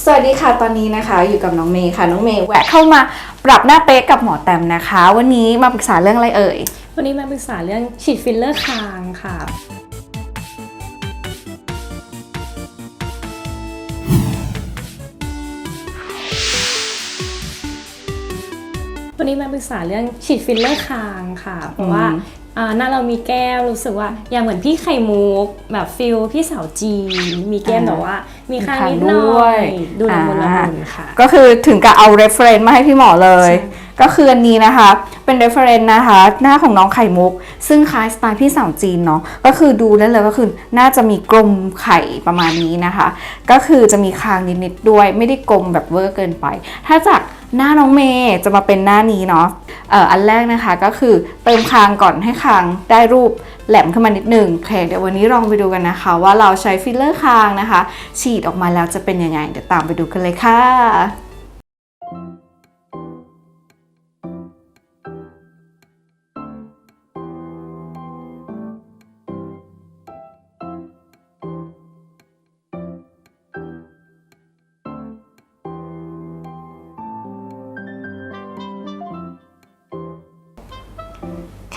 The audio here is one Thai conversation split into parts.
สวัสดีค่ะตอนนี้นะคะอยู่กับน้องเมย์ค่ะน้องเมย์แวะเข้ามาปรับหน้าเป๊ะกับหมอแตมนะคะ วันนี้มาปรึกษาเรื่องอะไรเอ่ย วันนี้มาปรึกษาเรื่องฉีดฟิลเลอร์คางค่ะ วันนี้มาปรึกษาเรื่องฉีดฟิลเลอร์คางค่ะ เพราะว่าอ่า หน้าเรามีแก้มรู้สึกว่าอย่างเหมือนพี่ไข่มุกแบบฟิลพี่สาวจีนมีแก้มอ่าแต่ว่า มีคางมีคางนิดหน่ด้วอยยดูละมุนละมุนค่ะ ก็คือถึงกับเอา reference มาให้พี่หมอเลยใช่ก็คืออันนี้นะคะ เป็น reference นะคะ หน้าของน้องไข่มุก ซึ่งคล้ายสไตล์พี่สาวจีนเนาะก็คือดูได้เลยก็คือน่าจะมีกลมไข่ประมาณนี้นะคะ ก็คือจะมีคางนิดๆด้วย ไม่ได้กลมแบบเวอร์เกินไป ถ้าจากหน้าน้องเมย์จะมาเป็นหน้านี้เนาะเอันแรกนะคะก็คือเติมคางก่อนให้คางได้รูปแหลมขึ้นมานิดหนึ่งโอเคเดี๋ยววันนี้ลองไปดูกันนะคะ ว่าเราใช้ฟิลเลอร์คางนะคะ ฉีดออกมาแล้วจะเป็นยังไง เดี๋ยวตามไปดูกันเลยค่ะ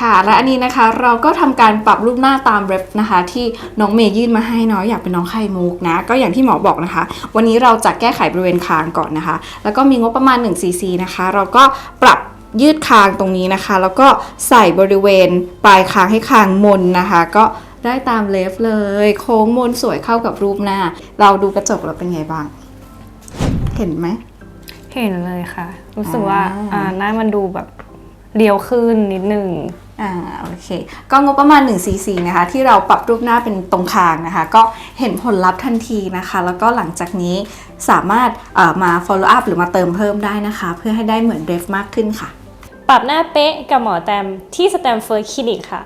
ค่ะ และอันนี้นะคะเราก็ทำการปรับรูปหน้าตามเรฟนะคะที่น้องเมย์ยื่นมาให้เนาะอยากเป็นน้องไข่มุกนะ ก็อย่างที่หมอบอกนะคะ วันนี้เราจะแก้ไขบริเวณคางก่อนนะคะ แล้วก็มีงบประมาณ1 cc นะคะ เราก็ปรับยืดคางตรงนี้นะคะ แล้วก็ใส่บริเวณปลายคางให้คางมนนะคะ ก็ได้ตามเลฟเลย โค้งมนสวยเข้ากับรูปหน้า เราดูกระจกแล้วเป็นไงบ้าง เห็นไหม เห็นเลยค่ะ รู้สึกว่าอ่าอ่าหน้ามันดูแบบ เรียวขึ้นนิดนึงอ่าโอเค ก็งบประมาณ1 cc นะคะ ที่เราปรับรูปหน้าเป็นตรงคางนะคะ ก็เห็นผลลัพธ์ทันทีนะคะ แล้วก็หลังจากนี้สามารถเอ่อมา follow up หรือมาเติมเพิ่มได้นะคะ เพื่อให้ได้เหมือนเดฟมากขึ้นค่ะ ปรับหน้าเป๊ะกับหมอแตมที่สแตมเฟิร์ดคลินิกค่ะ